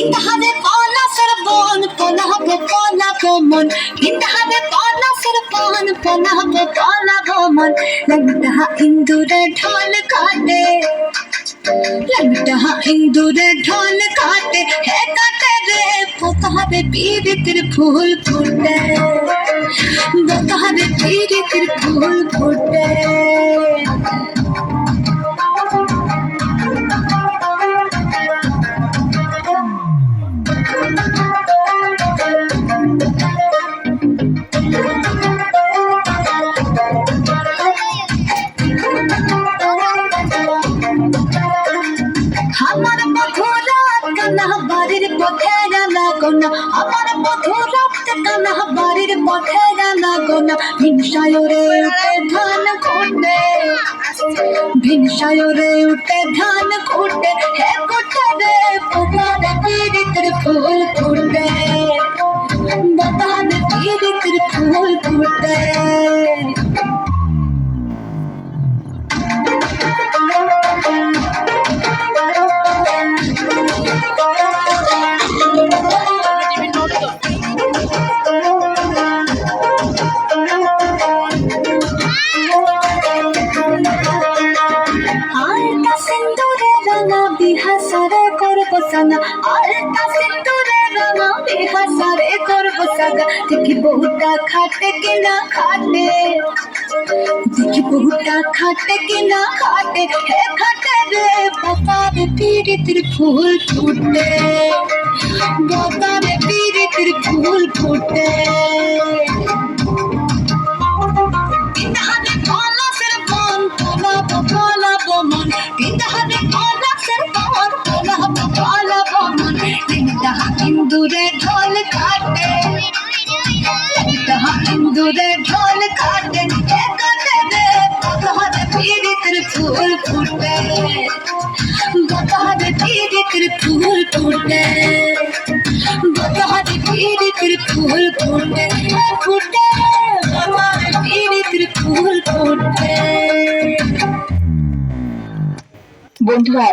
ইন্দাহারে পলাশের বন পলাবো পলাবো মন ইন্দাহারে পলাশের বন পলাবো পলাবো মন লঙ্গটাহা ইন্দুরে ঢল কাটে। লঙ্গটাহা ইন্দুরে ঢল কাটে। হে কাটে রে পোতাহারে পীড়িতের ফুল ফুটে। পোতাহারে পীড়িতের ফুল ফুটে। আমার মধুরা কানা বাড়ির পথে রানা গোনা আমার মধুরা কানা বাড়ির পথে হিংসায়রে উঠে ধান কোটে ভিনসায়রে উঠে ধান কোটে হে কোটে রে পগার পীড়িতের ফুল ফুটে বাতান পীড়িতের ফুল ফুটে আলতা বিহাসারে করব সানা। আলতা সিন্দুরে রাঙা বিহাসারে করব সাগা দেখি বহুটা খাটে কিনা খাটে। দেখি বহুটা খাটে কিনা খাটে। হে খাটে রে বাবার পীড়িতির ফুল ফুটে। বাবার পীড়িতির ফুল ফুটে। ইন্দুরে ঢোল কাটে এ কাটে রে পলাহারে পীড়িতের ফুল ফুটে গতহারে পীড়িতের ফুল ফুটে গতহারে পীড়িতের ফুল ফুটে ফুটে গতহারে পীড়িতের ফুল ফুটে বন্ধুরা